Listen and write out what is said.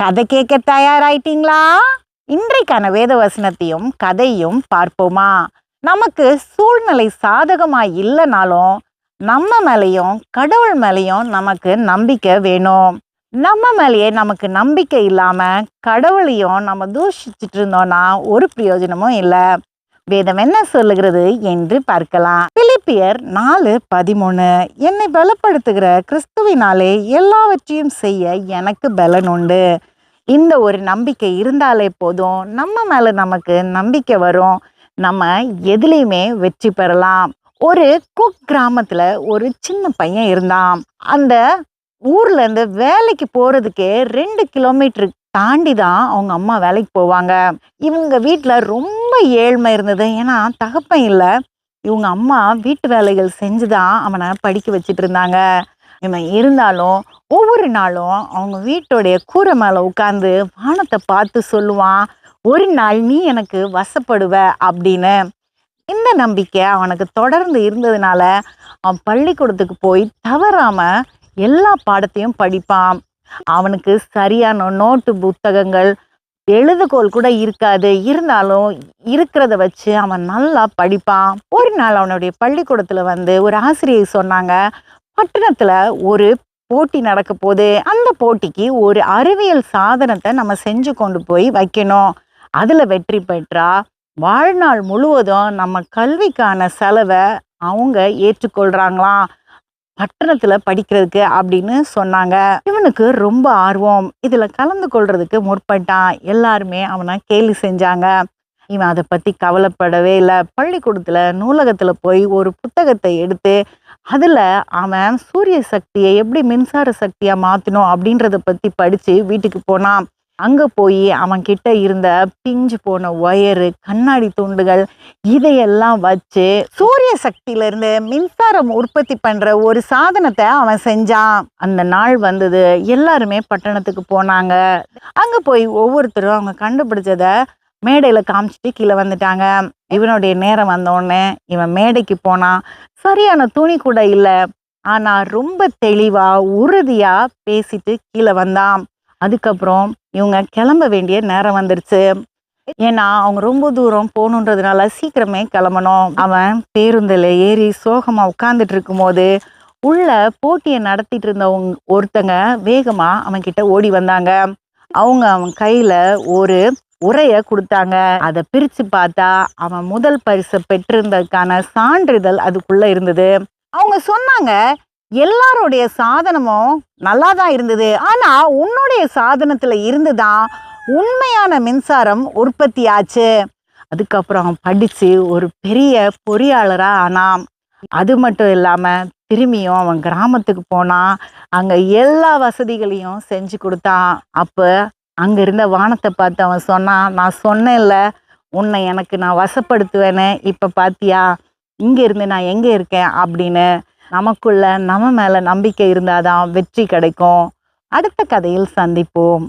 கதை கேட்க தயாராயிட்டீங்களா? இன்றைக்கான வேத வசனத்தையும் கதையும் பார்ப்போமா? நமக்கு சூழ்நிலை சாதகமா இல்லைனாலும் நம்ம மேலேயும் கடவுள் மேலேயும் நமக்கு நம்பிக்கை வேணும். நம்ம மேலேயே நமக்கு நம்பிக்கை இல்லாம கடவுளையும் நம்ம தூஷிச்சுட்டு இருந்தோம்னா ஒரு பிரயோஜனமும் இல்லை. வேதம் என்ன சொல்லுகிறது என்று பார்க்கலாம். பிலிப்பியர் நாலு பதிமூணு. என்னை பலப்படுத்துகிற கிறிஸ்துவினாலே எல்லாவற்றையும் செய்ய எனக்கு பலன் உண்டு. இந்த ஒரு நம்பிக்கை இருந்தாலே போதும். நம்ம மேலே நமக்கு நம்பிக்கை வரும். நம்ம எதுலேயுமே வெற்றி பெறலாம். ஒரு குக் கிராமத்தில் ஒரு சின்ன பையன் இருந்தான். அந்த ஊர்லேருந்து வேலைக்கு போகிறதுக்கு ரெண்டு கிலோமீட்டருக்கு தாண்டி தான் அவங்க அம்மா வேலைக்கு போவாங்க. இவங்க வீட்டில் ரொம்ப ஏழ்மை இருந்தது. ஏன்னா தகப்பன் இல்லை. இவங்க அம்மா வீட்டு வேலைகள் செஞ்சு தான் அவனை படிக்க வச்சிட்டு இருந்தாங்க. இவன் இருந்தாலும் ஒவ்வொரு நாளும் அவங்க வீட்டுடைய கூரை மேலே உட்காந்து வானத்தை பார்த்து சொல்லுவான் ஒரு நாள் நீ எனக்கு வசப்படுவ அப்படின்னு. இந்த நம்பிக்கை அவனுக்கு தொடர்ந்து இருந்ததுனால அவன் பள்ளிக்கூடத்துக்கு போய் தவறாமல் எல்லா பாடத்தையும் படிப்பான். அவனுக்கு சரியான நோட்டு புத்தகங்கள் எழுதுகோல் கூட இருக்காது. இருந்தாலும் இருக்கிறத வச்சு அவன் நல்லா படிப்பான். ஒரு நாள் அவனுடைய பள்ளிக்கூடத்தில் வந்து ஒரு ஆசிரியை சொன்னாங்க பட்டணத்தில் ஒரு போட்டி நடக்க போகுது. அந்த போட்டிக்கு ஒரு அறிவியல் சாதனத்தை நம்ம செஞ்சு கொண்டு போய் வைக்கணும். அதில் வெற்றி பெற்றா வாழ்நாள் முழுவதும் நம்ம கல்விக்கான செலவை அவங்க ஏற்றுக்கொள்கிறாங்களாம் பட்டணத்தில் படிக்கிறதுக்கு அப்படின்னு சொன்னாங்க. இவனுக்கு ரொம்ப ஆர்வம். இதில் கலந்து கொள்றதுக்கு முற்பட்டான். எல்லாருமே அவனை கேலி செஞ்சாங்க. இவன் அதை பற்றி கவலைப்படவே இல்லை. பள்ளிக்கூடத்தில் நூலகத்தில் போய் ஒரு புத்தகத்தை எடுத்து அதில் அவன் சூரிய சக்தியை எப்படி மின்சார சக்தியாக மாற்றணும் அப்படின்றத பற்றி படித்து வீட்டுக்கு போனான் அங்கே போய் அவன் கிட்ட இருந்த பிஞ்சு போன ஒயரு கண்ணாடி துண்டுகள் இதையெல்லாம் வச்சு சூரிய சக்தியில இருந்து மின்சாரம் உற்பத்தி பண்ணுற ஒரு சாதனத்தை அவன் செஞ்சான். அந்த நாள் வந்தது. எல்லாருமே பட்டணத்துக்கு போனாங்க. அங்கே போய் ஒவ்வொருத்தரும் அவங்க கண்டுபிடிச்சதை மேடையில் காமிச்சிட்டு கீழே வந்துட்டாங்க. இவனுடைய நேரம் வந்தோடனே இவன் மேடைக்கு போனான் சரியான துணி கூட இல்லை. ஆனால் ரொம்ப தெளிவாக உறுதியாக பேசிட்டு கீழே வந்தான். அதுக்கப்புறம் இவங்க கிளம்ப வேண்டிய நேரம் வந்துருச்சு. ஏன்னா அவங்க ரொம்ப தூரம் போகணுன்றதுனால சீக்கிரமே கிளம்பணும். அவன் பேருந்தில் ஏறி சோகமாக உட்காந்துட்டு இருக்கும்போது உள்ள போட்டியை நடத்திட்டு இருந்தவங்க ஒருத்தங்க வேகமாக அவன்கிட்ட ஓடி வந்தாங்க. அவங்க அவன் கையில் ஒரு உரைய கொடுத்தாங்க. அதை பிரிச்சு பார்த்தா அவன் முதல் பரிசு பெற்றிருந்ததுக்கான சான்றிதழ் அதுக்குள்ள இருந்தது. அவங்க சொன்னாங்க எல்லாருடைய சாதனமும் நல்லா தான் இருந்தது. ஆனா உன்னுடைய சாதனத்துல இருந்துதான் உண்மையான மின்சாரம் உற்பத்தி ஆச்சு. அதுக்கப்புறம் படித்து படிச்சு ஒரு பெரிய பொறியாளரா ஆனான். அது மட்டும் இல்லாம திரும்பியும் அவன் கிராமத்துக்கு போனான் அங்க எல்லா வசதிகளையும் செஞ்சு கொடுத்தான். அப்போ அங்கே இருந்த வானத்தை பார்த்து அவன் சொன்னான் நான் சொன்னேன்ல உன்னை எனக்கு நான் வசப்படுத்துவேன்னு. இப்போ பாத்தியா? இங்கே இருந்து நான் எங்கே இருக்கேன்? அப்படின்னு நமக்குள்ள நம்ம மேலே நம்பிக்கை இருந்தாதான் வெற்றி கிடைக்கும். அடுத்த கதையில் சந்திப்போம்.